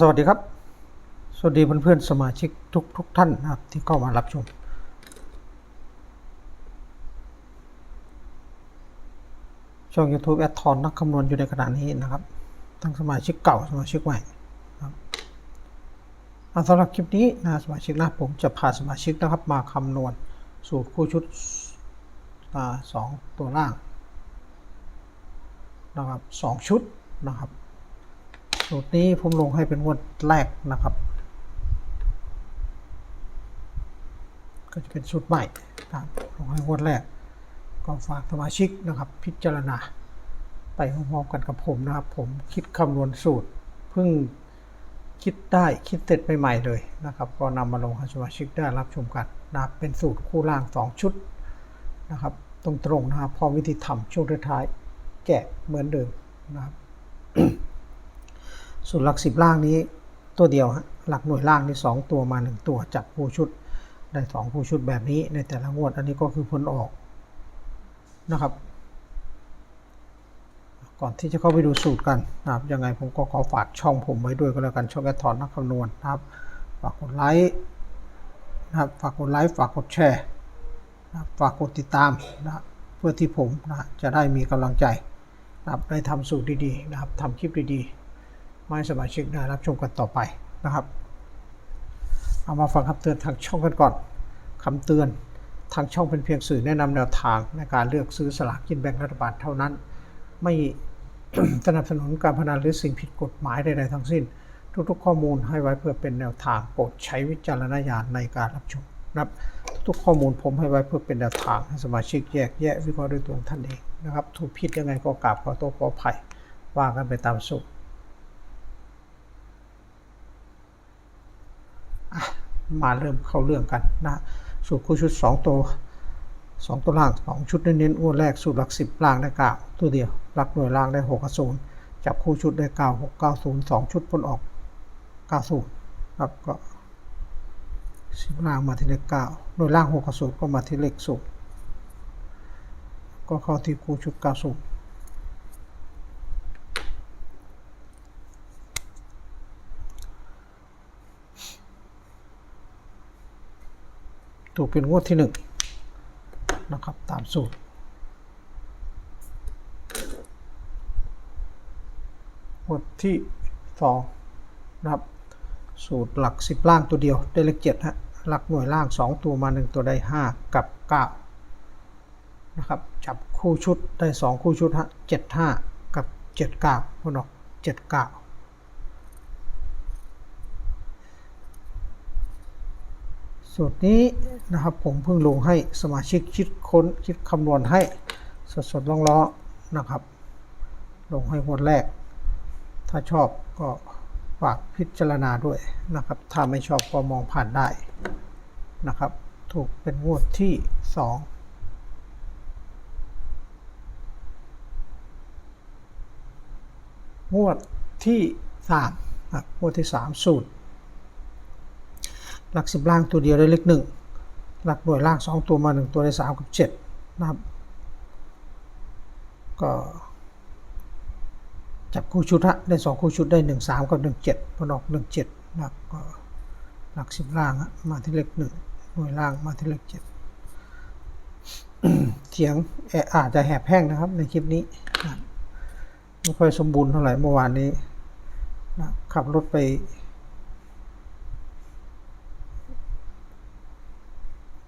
สวัสดีครับ สวัสดีเพื่อนๆสมาชิกทุกทุกท่านนะครับที่เข้ามารับชม ช่อง YouTube แอดทอนนักคำนวณอยู่ในขณะนี้นะครับ ทั้งสมาชิกเก่าสมาชิกใหม่นะครับสำหรับคลิปนี้นะสมาชิกนะผมจะพาสมาชิกนะครับมาคำนวณสูตรคู่ชุดอสองตัวล่างนะครับสองชุดนะครับ สูตรนี้ผมลงให้เป็นงวดแรกนะครับ ก็จะเป็นสูตรใหม่ครับลงให้งวดแรก ก็ฝากสมาชิกนะครับ พิจารณา ไปพร้อมๆกันกับผมนะครับ ผมคิดคำนวณสูตรเพิ่งคิดได้คิดเสร็จใหม่ๆเลยนะครับ ก็นำมาลงให้สมาชิกได้รับชมกันนะครับเป็นสูตรคู่ล่าง 2 ชุดนะครับ ตรงๆนะครับพร้อมวิธีทำช่วงท้ายแกะเหมือนเดิมนะครับ ส่วนหลักสิบล่างนี้ตัวเดียวฮะหลักหน่วยล่างนี่สองตัวมาหนึ่งตัวจับคู่ชุดได้สองคู่ชุดแบบนี้ในแต่ละงวด อันนี้ก็คือผลออกนะครับ ก่อนที่จะเข้าไปดูสูตรกันนะครับยังไงผมก็ขอฝากช่องผมไว้ด้วยก็แล้วกันช่องแอดทอนนักคำนวณนะครับ ฝากกดไลค์นะครับฝากกดไลค์ฝากกดแชร์นะครับฝากกดติดตามนะเพื่อที่ผมนะจะได้มีกำลังใจนะครับได้ทำสูตรดีๆนะครับทำคลิปดีๆ ไม่สมาชิกได้รับชมกันต่อไปนะครับ เอามาฟังคำเตือนทางช่องกันก่อนคำเตือนทางช่องเป็นเพียงสื่อแนะนำแนวทางในการเลือกซื้อสลากกินแบ่งรัฐบาลเท่านั้น ไม่สนับสนุนการพนันหรือสิ่งผิดกฎหมายใดๆทั้งสิ้น ทุกๆ ข้อมูลให้ไว้เพื่อเป็นแนวทางโปรดใช้วิจารณญาณในการรับชมนะครับ ทุกๆข้อมูลผมให้ไว้เพื่อเป็นแนวทางให้สมาชิกแยกแยะวิเคราะห์ด้วยตัวท่านเองนะครับ ถูกผิดยังไงก็กราบขอโทษขออภัยว่ากันไปตามสูตร มาเริ่มเข้าเรื่องกันนะสูตรคู่ชุด 2 ตัว 2 ตัวล่าง 2 ชุดเน้นๆอ้วนแรกสูตรหลัก 10 ล่างได้ 9 ตัวเดียว หลักหน่วยล่างได้6กับ0จับคู่ชุดได้ 9 6 9 0 2 ชุดพ้นออก 90 ครับก็10ล่างมาที่เลข9หน่วยล่าง6กับ0ก็มาที่เลข0ก็เข้าที่คู่ชุด90 ถูกเป็นงวดที่ 1 นะครับ ตามสูตร งวดที่2นะครับ สูตรหลัก 10 ล่างตัวเดียวได้เลข7ฮะหลักหน่วยล่าง 2 ตัวมา 1 ตัวได้ 5 กับ 9 นะครับ จับคู่ชุดได้ 2 คู่ชุดฮะ7 5 กับ 7 9พนออก7 9 สูตรนี้นะครับผมเพิ่งลงให้สมาชิกคิดค้นคิดคำนวณให้สดๆร้อนๆนะครับ ลงให้งวดแรก ถ้าชอบก็ฝากพิจารณาด้วยนะครับ ถ้าไม่ชอบก็มองผ่านได้นะครับ ถูกเป็นงวดที่ 2งวดที่3ครับงวดที่ 3 สูตร หลักสิบล่างตัวเดียวได้เลขหนึ่งหลักหน่วยล่างสองตัวมาหนึ่งตัวได้สามกับเจ็ดนะครับ ก็จับคู่ชุดฮะได้สองคู่ชุดได้หนึ่งสามกับหนึ่งเจ็ดพอนออกหนึ่งเจ็ดนะครับก็หลักสิบล่างมาที่เลขหนึ่งหน่วยล่างมาที่เลขเจ็ดเสียงแออาจจะแหบแห้งนะครับในคลิปนี้ไม่ค่อยสมบูรณ์เท่าไหร่เมื่อวานนี้นะขับรถไป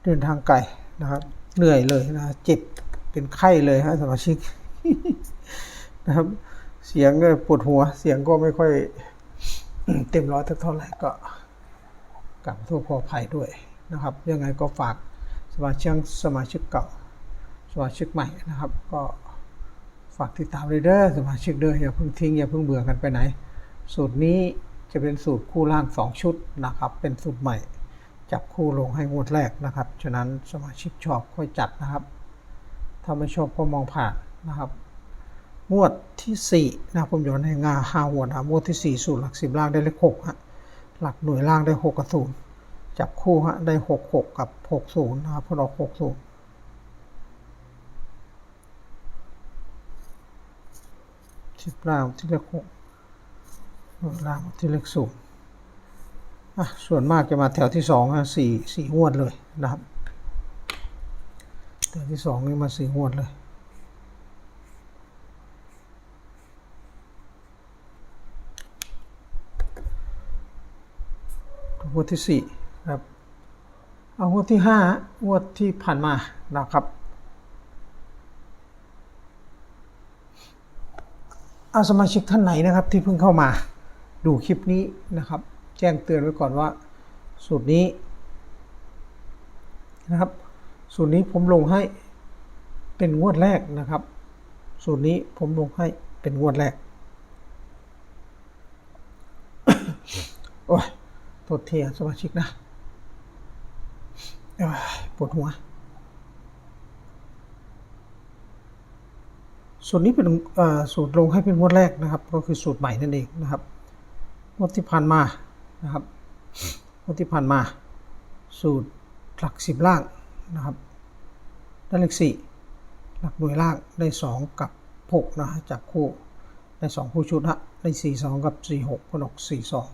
เดินทางไกลนะครับ เหนื่อยเลยนะเจ็บเป็นไข้เลยฮะสมาชิกนะครับ เสียงก็ปวดหัว เสียงก็ไม่ค่อยเต็มร้อยเท่าไหร่ก็กลับทั่วขอภัยด้วยนะครับ ยังไงก็ฝากสมาชิกสมาชิกเก่า สมาชิกใหม่นะครับ ก็ฝากติดตามเลยเด้อสมาชิกเด้ออย่าเพิ่งทิ้งอย่าเพิ่งเบื่อกันไปไหน สูตรนี้จะเป็นสูตรคู่ล่างสองชุดนะครับ เป็นสูตรใหม่ จับคู่ลงให้งวดแรกนะครับ ฉะนั้นสมาชิกชอบค่อยจัดนะครับ ถ้าไม่ชอบก็มองผ่านนะครับงวดที่4นะผมย้อนให้งาห้าหัวนะงวดที่ 4 สูตรหลักสิบล่างได้เลขหกฮะหลักหน่วยล่างได้ 6 กับศูนย์จับคู่ฮะได้ 6 6 กับ 6 0 นะครับพอดอก6 0สิบล่างที่เลขหกล่างที่เลขศูนย์ ส่วนมากจะมาแถวที่สองฮะสี่สี่งวดเลยนะครับ แถวที่สองนี่มาสี่งวดเลยงวดที่สี่ครับเอางวดที่ห้างวดที่ผ่านมานะครับเอาสมาชิกท่านไหนนะครับที่เพิ่งเข้ามาดูคลิปนี้นะครับ แจ้งเตือนไว้ก่อนว่า สูตรนี้นะครับ สูตรนี้ผมลงให้เป็นงวดแรกนะครับ สูตรนี้ผมลงให้เป็นงวดแรกโอ้ยโทษทีอะสมาชิกนะปวดหัว สูตรนี้เป็นสูตรลงให้เป็นงวดแรกนะครับ ก็คือสูตรใหม่นั่นเองนะครับงวดที่ผ่านมา นะครับงวดที่ผ่านมาสูตรหลักสิบล่างนะครับ ได้เลขสี่หลักหน่วยล่างได้สองกับหกนะจับคู่ได้สองคู่ชุดฮะได้สี่สองกับสี่หกผลออกสี่สอง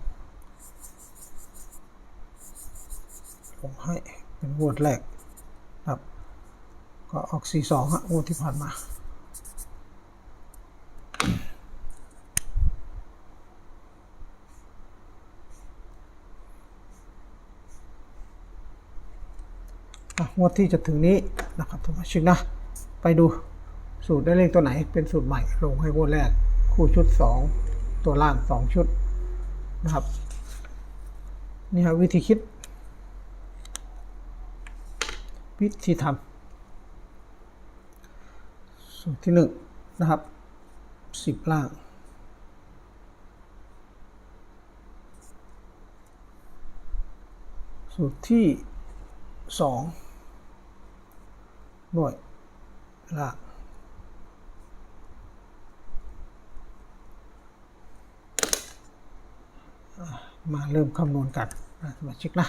ผมให้เป็นงวดแรกครับ ก็ออก 4 2ฮะงวดที่ผ่านมา อะ งวดที่จะถึงนี้นะครับทุกท่านนะ ไปดูสูตรได้เลขตัวไหน เป็นสูตรใหม่ลงให้งวดแรก คู่ชุด 2 ตัวล่าง 2 ชุดนะครับนี่ครับวิธีคิด วิธีทำสูตรที่หนึ่งนะครับสิบล่างสูตรที่สอง หน่วยล่างมาเริ่มคำนวณกันนะสมาชิกนะ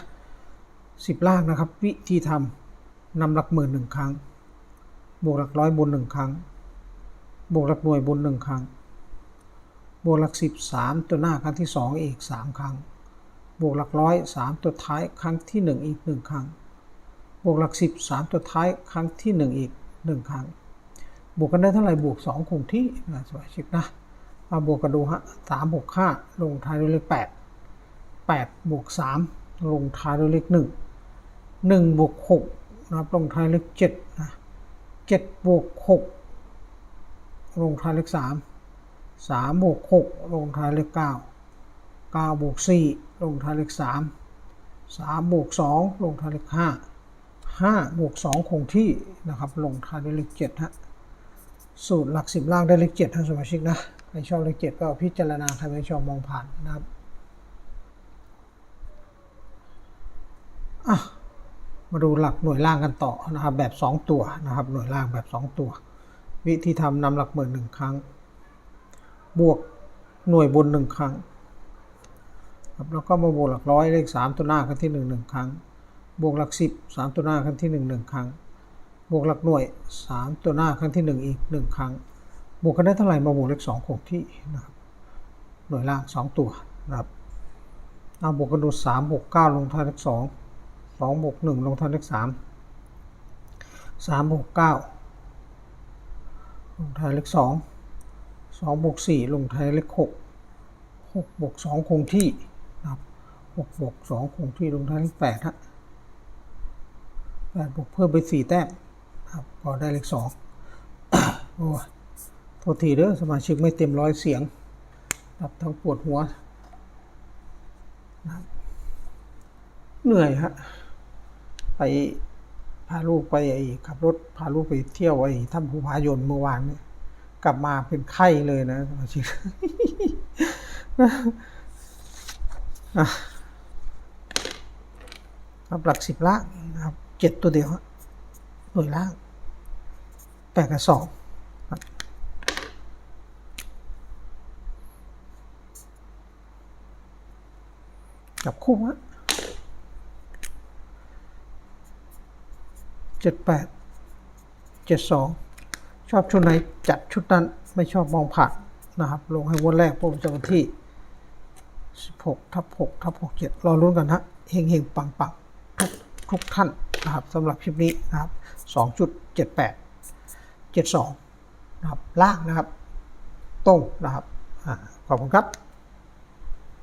สิบล่างนะครับ วิธีทำนำหลักหมื่นหนึ่งครั้ง บวกหลักร้อยบนหนึ่งครั้ง บวกหลักหน่วยบนหนึ่งครั้ง บวกหลักสิบสามตัวหน้าครั้งที่สองอีกสามครั้ง บวกหลักร้อยสามตัวท้ายครั้งที่หนึ่งอีกหนึ่งครั้ง บวกหลักสิบสามตัวท้ายครั้งที่หนึ่งอีกหนึ่งครั้ง บวกกันได้เท่าไหร่บวกสองคงที่นะสมาชิกนะมาบวกกันดูฮะสามบวกห้าลงท้ายด้วยเลขแปดแปดบวกสามลงท้ายด้วยเลขหนึ่งหนึ่งบวกหกนะครับลงท้ายเลขเจ็ดนะเจ็ดบวกหกลงท้ายเลขสามสามบวกหกลงท้ายเลขเก้าเก้าบวกสี่ลงท้ายเลขสามสามบวกสองลงท้ายเลขห้า ห้าบวกสองคงที่นะครับ ลงท้ายด้วยเลขเจ็ดฮะสูตรหลักสิบล่างได้เลขเจ็ดท่านสมาชิกนะ ใครชอบเลขเจ็ดก็พิจารณา ใครไม่ชอบมองผ่านนะครับอะมาดูหลักหน่วยล่างกันต่อนะครับ แบบ 2 ตัวนะครับ หน่วยล่างแบบ 2 ตัว วิธีทำนำหลักหมื่นหนึ่งครั้ง บวกหน่วยบนหนึ่งครั้งครับแล้วก็มาบวกหลักร้อยเลขสามตัวหน้าครั้งที่หนึ่งหนึ่งครั้ง บวกหลักสิบสามตัวหน้าครั้งที่หนึ่งหนึ่งครั้ง บวกหลักหน่วยสามตัวหน้าครั้งที่หนึ่งอีกหนึ่งครั้ง บวกกันได้เท่าไหร่มาบวกเลขสองคงที่นะครับหน่วยล่างสองตัวนะครับเอาบวกกันดูสามบวกเก้าลงท้ายเลขสองสองบวกหนึ่งลงท้ายเลขสามสามบวกเก้าลงท้ายเลขสองสองบวกสี่ลงท้ายเลขหกหกบวกสองคงที่นะครับหกบวกสองคงที่ลงท้ายเลขแปดฮะ แปดบวกเพิ่มไปสี่แต้มครับก็ได้เลขสองโอ้ยโทษทีเด้อสมาชิกไม่เต็มร้อยเสียงรับทั้งปวดหัว เหนื่อยฮะ ไปพาลูกไปไอ้ขับรถพาลูกไปเที่ยวไอ้ถ้ำภูผายนเมื่อวานเนี่ยกลับมาเป็นไข้เลยนะสมาชิกอะครับหลักสิบละ เจ็ดตัวเดียวฮะหน่วยล่างแปดกับสองกับจับคู่ฮะเจ็ดแปดเจ็ดสองชอบชุดไหนจัดชุดนั้น ไม่ชอบมองผ่านนะครับ ลงให้วันแรกผมจะวันที่สิบหกทับหกทับหกเจ็ดรอรุ้นกันฮะเฮงเฮงปังปังทุกทุกท่าน นะครับสำหรับคลิปนี้นะครับสองจุดเจ็ดแปดเจ็ดสองนะครับ ล่างนะครับ ตรงนะครับอขอบคุณครับ